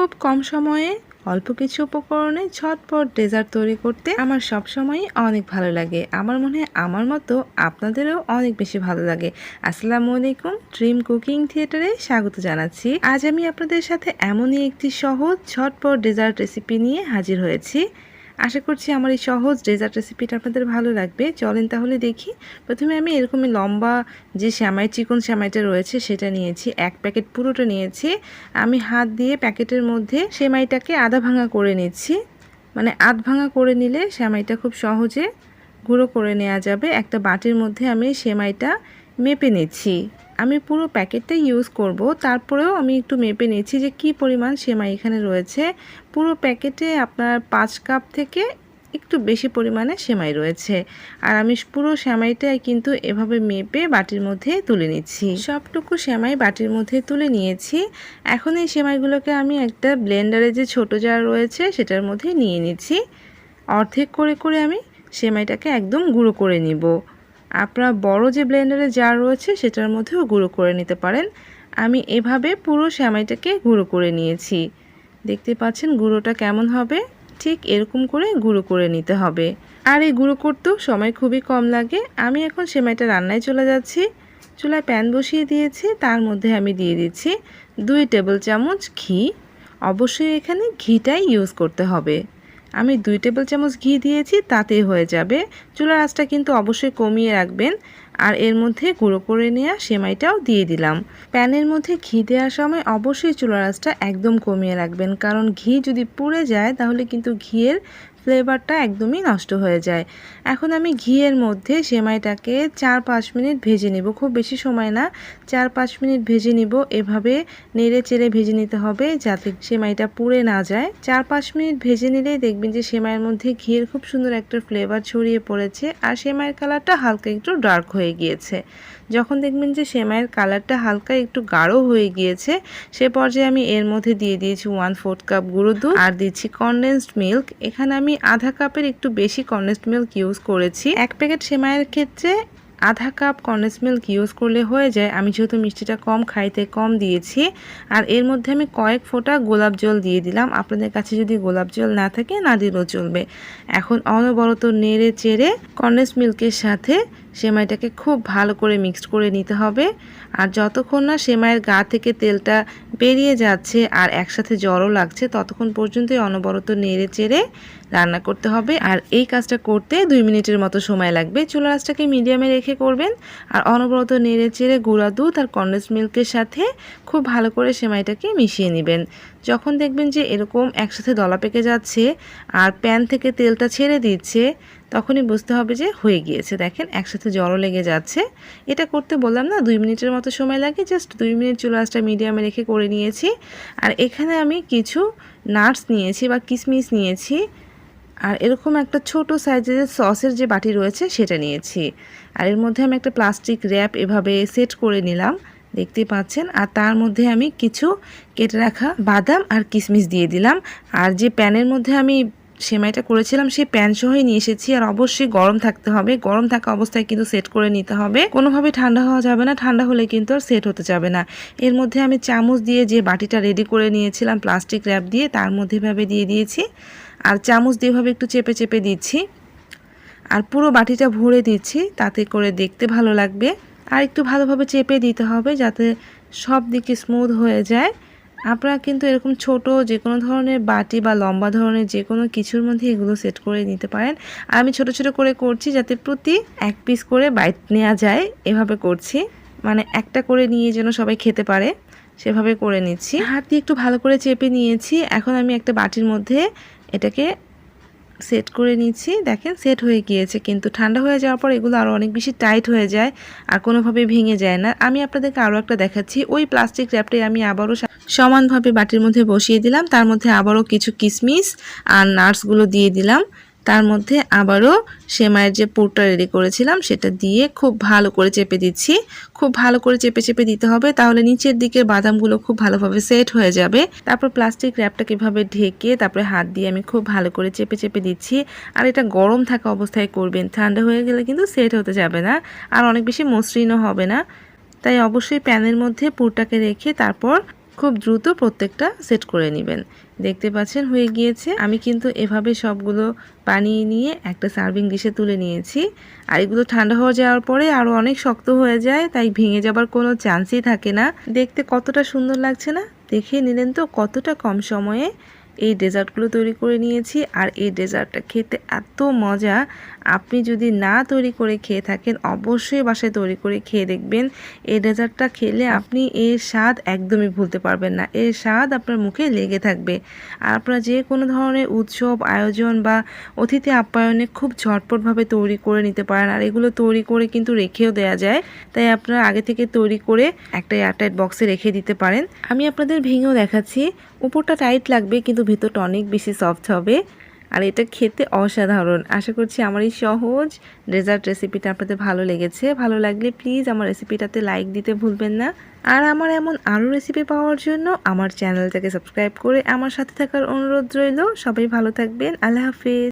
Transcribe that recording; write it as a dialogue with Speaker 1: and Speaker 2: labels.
Speaker 1: খুব কম সময়ে অল্প কিছু উপকরণে ঝটপট ডেজার্ট তৈরি করতে আমার সব সময় অনেক ভালো লাগে। আমার মনে হয় আমার মতো আপনাদেরও অনেক বেশি ভালো লাগে। আসসালামু আলাইকুম, ড্রিম কুকিং থিয়েটারে স্বাগত জানাচ্ছি। আজ আমি আপনাদের সাথে এমনই একটি সহজ ঝটপট ডেজার্ট রেসিপি নিয়ে হাজির হয়েছি। আশা করছি আমার এই সহজ ডেজার্ট রেসিপিটা আপনাদের ভালো লাগবে। চলেন তাহলে দেখি। প্রথমে আমি এরকমই লম্বা যে শ্যামাই চিকন শ্যামাইটা রয়েছে সেটা নিয়েছি। এক প্যাকেট পুরোটা নিয়েছি। আমি হাত দিয়ে প্যাকেটের মধ্যে সেমাইটাকে আধা ভাঙা করে নিচ্ছি। মানে আধ ভাঙা করে নিলে সেমাইটা খুব সহজে গুঁড়ো করে নেওয়া যাবে। একটা বাটির মধ্যে আমি সেমাইটা মেপে নিচ্ছি। আমি পুরো প্যাকেটটাই ইউজ করব। তারপরেও আমি একটু মেপে নিচ্ছি যে কি পরিমাণ সেমাই এখানে রয়েছে। পুরো প্যাকেটে আপনার পাঁচ কাপ থেকে একটু বেশি পরিমাণে সেমাই রয়েছে। আর আমি পুরো সেমাইটাই কিন্তু এভাবে মেপে বাটির মধ্যে তুলে নিচ্ছি। সবটুকু সেমাই বাটির মধ্যে তুলে নিয়েছি। এখন এই সেমাইগুলোকে আমি একটা ব্লেন্ডারে যে ছোট জার রয়েছে, সেটার মধ্যে নিয়ে নিচ্ছি। অর্ধেক করে করে আমি সেমাইটাকে একদম গুঁড়ো করে নিব। আপনার বড় যে ব্লেন্ডারে জার রয়েছে সেটার মধ্যেও গুঁড়ো করে নিতে পারেন। আমি এভাবে পুরো সেমাইটাকে গুঁড়ো করে নিয়েছি। দেখতে পাচ্ছেন গুঁড়োটা কেমন হবে? ঠিক এরকম করে গুঁড়ো করে নিতে হবে। আর এই গুঁড়ো করতেও সময় খুবই কম লাগে। আমি এখন সেমাইটা রান্নায় চলে যাচ্ছি। চুলায় প্যান বসিয়ে দিয়েছি। তার মধ্যে আমি দিয়ে দিচ্ছি দুই টেবিল চামচ ঘি। অবশ্যই এখানে ঘিটাই ইউজ করতে হবে। আমি দুই টেবিল চামচ ঘি দিয়েছি, তাতেই হয়ে যাবে। চুলার আঁচটা কিন্তু অবশ্যই কমিয়ে রাখবেন। আর এর মধ্যে গুঁড়ো করে নেওয়া সেমাইটাও দিয়ে দিলাম। প্যানের মধ্যে ঘি দেওয়ার সময় অবশ্যই চুলার আঁচটা একদম কমিয়ে রাখবেন। কারণ ঘি যদি পুড়ে যায়, তাহলে কিন্তু ঘিয়ের ফ্লেভারটা একদমই নষ্ট হয়ে যায়। এখন আমি ঘিয়ের মধ্যে সেমাইটাকে চার পাঁচ মিনিট ভেজে নিব। খুব বেশি সময় না, চার পাঁচ মিনিট ভেজে নিব। এভাবে নেড়ে চেড়ে ভেজে নিতে হবে যাতে সেমাইটা পুড়ে না যায়। চার পাঁচ মিনিট ভেজে নিলেই দেখবেন যে সেমাইয়ের মধ্যে ঘিয়ের খুব সুন্দর একটা ফ্লেভার ছড়িয়ে পড়েছে আর সেমাইয়ের কালারটা হালকা একটু ডার্ক হয়ে গিয়েছে। যখন দেখবেন যে সেমাইয়ের কালারটা হালকা একটু গাঢ় হয়ে গিয়েছে, সে পর্যায়ে আমি এর মধ্যে দিয়ে দিয়েছি ওয়ান ফোর্থ কাপ গুঁড়ো দুধ আর দিচ্ছি কনডেন্সড মিল্ক এখানে আমি আধা কাপের একটু বেশি কনডেন্সড মিল্ক ইউজ করেছি। এক প্যাকেট সেমাইয়ের ক্ষেত্রে আধা কাপ কন্ডেন্স মিল্ক ইউজ করলে হয়ে যায়। আমি যেহেতু মিষ্টিটা কম খাইতে কম দিয়েছি, আর এর মধ্যে আমি কয়েক ফোঁটা গোলাপ জল দিয়ে দিলাম। আপনাদের কাছে যদি গোলাপ জল না থাকে, না দিলেও চলবে। এখন অনবরত নেড়ে চেড়ে কন্ডেন্স মিল্কের সাথে সেমাইটাকে খুব ভালো করে মিক্সড করে নিতে হবে। আর যতক্ষণ না সেমাইয়ের গা থেকে তেলটা বেরিয়ে যাচ্ছে আর একসাথে জড়ও লাগছে, ততক্ষণ পর্যন্তই অনবরত নেড়ে চেড়ে রান্না করতে হবে। আর এই কাজটা করতে দুই মিনিটের মতো সময় লাগবে। চুলা আঁচটাকে মিডিয়ামে রেখে করবেন আর অনবরত নেড়ে চেড়ে গুঁড়া দুধ আর কন্ডেন্স মিল্কের সাথে খুব ভালো করে সেমাইটাকে মিশিয়ে নেবেন। যখন দেখবেন যে এরকম একসাথে দলা পেকে যাচ্ছে আর প্যান থেকে তেলটা ছেড়ে দিচ্ছে তখনই বুঝতে হবে যে হয়ে গিয়েছে। দেখেন, একসাথে জড়ো লেগে যাচ্ছে। এটা করতে বললাম না, দুই মিনিটের মতো সময় লাগে। জাস্ট দুই মিনিট চুলা আঁচটা মিডিয়ামে রেখে করে নিয়েছি। আর এখানে আমি কিছু নাটস নিয়েছি বা কিশমিশ নিয়েছি। আর এরকম একটা ছোট সাইজের সসের যে বাটি রয়েছে, সেটা নিয়েছি। আর এর মধ্যে আমি একটা প্লাস্টিক র্যাপ এভাবে সেট করে নিলাম, দেখতে পাচ্ছেন। আর তার মধ্যে আমি কিছু কেটে রাখা বাদাম আর কিশমিশ দিয়ে দিলাম। আর যে প্যানের মধ্যে আমি সেমাইটা করেছিলাম, সেই প্যান সহই নিয়ে এসেছি। আর অবশ্যই গরম থাকতে হবে। গরম থাকা অবস্থায় কিন্তু সেট করে নিতে হবে। কোনোভাবে ঠান্ডা হওয়া যাবে না। ঠান্ডা হলে কিন্তু আর সেট হতে যাবে না। এর মধ্যে আমি চামচ দিয়ে যে বাটিটা রেডি করে নিয়েছিলাম প্লাস্টিক র্যাপ দিয়ে, তার মধ্যে ভাবে দিয়ে দিয়েছি। আর চামচ দিয়েভাবে একটু চেপে চেপে দিচ্ছি। আর পুরো বাটিটা ভরে দিচ্ছি, তাতে করে দেখতে ভালো লাগবে। আর একটু ভালোভাবে চেপে দিতে হবে যাতে সব দিকে স্মুথ হয়ে যায়। আপনারা কিন্তু এরকম ছোট যে কোনো ধরনের বাটি বা লম্বা ধরনের যে কোনো কিছুর মধ্যে এগুলো সেট করে নিতে পারেন। আর আমি ছোট ছোট করে করছি যাতে প্রতি এক পিস করে বাইট নেওয়া যায়। এভাবে করছি। মানে একটা করে নিয়ে যেন সবাই খেতে পারে, সেভাবে করে নিচ্ছি। হাত দিয়ে একটু ভালো করে চেপে নিয়েছি। এখন আমি একটা বাটির মধ্যে এটাকে সেট করে নিচ্ছি। দেখেন সেট হয়ে গিয়েছে, কিন্তু ঠান্ডা হয়ে যাওয়ার পর এগুলো আরও অনেক বেশি টাইট হয়ে যায় আর কোনোভাবে ভেঙে যায় না। আমি আপনাদেরকে আরও একটা দেখাচ্ছি। ওই প্লাস্টিক র্যাপটাই আমি আবারও সমানভাবে বাটির মধ্যে বসিয়ে দিলাম। তার মধ্যে আবারও কিছু কিসমিস আর নাটসগুলো দিয়ে দিলাম। তার মধ্যে আবারও সেমাইয়ের যে পুরটা রেডি করেছিলাম, সেটা দিয়ে খুব ভালো করে চেপে দিচ্ছি। খুব ভালো করে চেপে চেপে দিতে হবে, তাহলে নিচের দিকের বাদামগুলো খুব ভালোভাবে সেট হয়ে যাবে। তারপর প্লাস্টিক র্যাপটা কীভাবে ঢেকে তারপরে হাত দিয়ে আমি খুব ভালো করে চেপে চেপে দিচ্ছি। আর এটা গরম থাকা অবস্থায় করবেন, ঠান্ডা হয়ে গেলে কিন্তু সেট হতে যাবে না, আর অনেক বেশি মসৃণও হবে না। তাই অবশ্যই প্যানের মধ্যে পুরটাকে রেখে তারপর খুব দ্রুত প্রত্যেকটা সেট করে নেবেন। দেখতে পাচ্ছেন, হয়ে গিয়েছে। আমি কিন্তু এভাবে সবগুলো বানিয়ে নিয়ে একটা সার্ভিং ডিশে তুলে নিয়েছি। আর এগুলো ঠান্ডা হয়ে যাওয়ার পরে আরও অনেক শক্ত হয়ে যায়, তাই ভেঙে যাবার কোনো চান্সই থাকে না। দেখতে কতটা সুন্দর লাগছে না? দেখে নিলেন তো কতটা কম সময়ে এই ডেজার্টগুলো তৈরি করে নিয়েছি আর এই ডেজার্টটা খেতে এত মজা। আপনি যদি না তৈরি করে খেয়ে থাকেন, অবশ্যই বাসায় তৈরি করে খেয়ে দেখবেন। এই ডেজার্টটা খেলে আপনি এর স্বাদ একদমই ভুলতে পারবেন না। এর স্বাদ আপনার মুখে লেগে থাকবে। আর আপনারা যে কোনো ধরনের উৎসব, আয়োজন বা অতিথি আপ্যায়নে খুব ঝটপটভাবে তৈরি করে নিতে পারেন। আর এগুলো তৈরি করে কিন্তু রেখেও দেওয়া যায়। তাই আপনারা আগে থেকে তৈরি করে একটা এয়ারটাইট বক্সে রেখে দিতে পারেন। আমি আপনাদের ভেঙেও দেখাচ্ছি। উপরটা টাইট লাগবে কিন্তু ভিতরটা অনেক বেশি সফট হবে। আর এটা খেতে অসাধারণ। আশা করছি আমার এই সহজ ডেজার্ট রেসিপিটা আপনাদের ভালো লেগেছে। ভালো লাগলে প্লিজ আমার রেসিপিটাতে লাইক দিতে ভুলবেন না। আর আমার এমন আরও রেসিপি পাওয়ার জন্য আমার চ্যানেলটাকে সাবস্ক্রাইব করে আমার সাথে থাকার অনুরোধ রইল। সবাই ভালো থাকবেন। আল্লাহ হাফিজ।